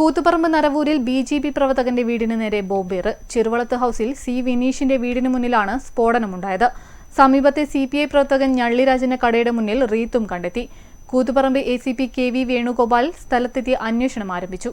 കൂത്തുപറമ്പ് നരവൂരിൽ B J P പ്രവർത്തകന്റെ വീടിന് നേരെ ബോംബേറ്. ചെറുവളത്ത് ഹൌസിൽ സി വിനീഷിന്റെ വീടിന് മുന്നിലാണ് സ്ഫോടനമുണ്ടായത്. സമീപത്തെ സി പി ഐ പ്രവർത്തകൻ ഞള്ളിരാജന്റെ കടയുടെ മുന്നിൽ റീത്തും കണ്ടെത്തി. Koothuparamba A C P K V Venugopal സ്ഥലത്തെത്തി അന്വേഷണം ആരംഭിച്ചു.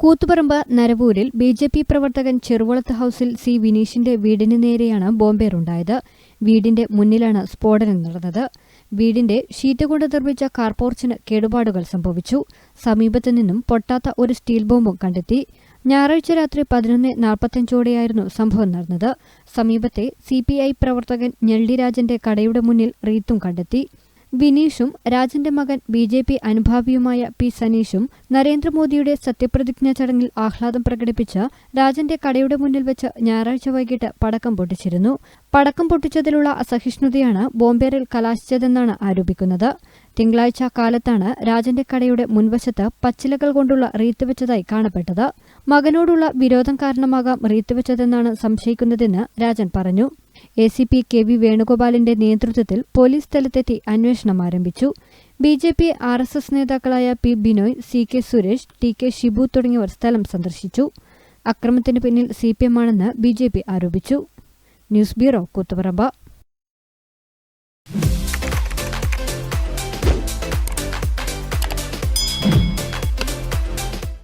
കൂത്തുപറമ്പ് നരവൂരിൽ ബി ജെ പി പ്രവർത്തകൻ ചെറുവളത്ത് ഹൌസിൽ സി വിനീഷിന്റെ വീടിന് നേരെയാണ് ബോംബേറുണ്ടായത്. വീടിന്റെ മുന്നിലാണ് സ്ഫോടനം നടന്നത്. വീടിന്റെ ഷീറ്റ് കൊണ്ട് നിർമ്മിച്ച കാർപോർച്ചിന് കേടുപാടുകൾ സംഭവിച്ചു. സമീപത്തു നിന്നും പൊട്ടാത്ത ഒരു സ്റ്റീൽ ബോംബും കണ്ടെത്തി. ഞായറാഴ്ച രാത്രി പതിനൊന്ന് നാൽപ്പത്തഞ്ചോടെയായിരുന്നു സംഭവം നടന്നത്. സമീപത്തെ സി പ്രവർത്തകൻ ഞെള്ളിരാജന്റെ കടയുടെ മുന്നിൽ റീത്തും കണ്ടെത്തി. വിനീഷും രാജന്റെ മകൻ ബി ജെ പി അനുഭാവിയുമായ പി സനീഷും നരേന്ദ്രമോദിയുടെ സത്യപ്രതിജ്ഞാ ചടങ്ങിൽ ആഹ്ലാദം പ്രകടിപ്പിച്ച് രാജന്റെ കടയുടെ മുന്നിൽ വെച്ച് ഞായറാഴ്ച വൈകിട്ട് പടക്കം പൊട്ടിച്ചിരുന്നു. പടക്കം പൊട്ടിച്ചതിലുള്ള അസഹിഷ്ണുതയാണ് ബോംബേറിൽ കലാശിച്ചതെന്നാണ് ആരോപിക്കുന്നത്. തിങ്കളാഴ്ച കാലത്താണ് രാജന്റെ കടയുടെ മുൻവശത്ത് പച്ചിലകൾ കൊണ്ടുള്ള റീത്ത് വെച്ചതായി കാണപ്പെട്ടത്. മകനോടുള്ള വിരോധം കാരണമാകാം റീത്ത് വെച്ചതെന്നാണ് സംശയിക്കുന്നതെന്ന് രാജൻ പറഞ്ഞു. A C P K V വേണുഗോപാലിന്റെ നേതൃത്വത്തിൽ പോലീസ് സ്ഥലത്തെത്തി അന്വേഷണം ആരംഭിച്ചു. B J P R S S നേതാക്കളായ P Binoy C K Suresh T K Shibu തുടങ്ങിയവർ സ്ഥലം സന്ദർശിച്ചു. അക്രമത്തിന് പിന്നിൽ സി പി എം ആണെന്ന് ബി ജെ പി ആരോപിച്ചു. News bureau Koothuparamba.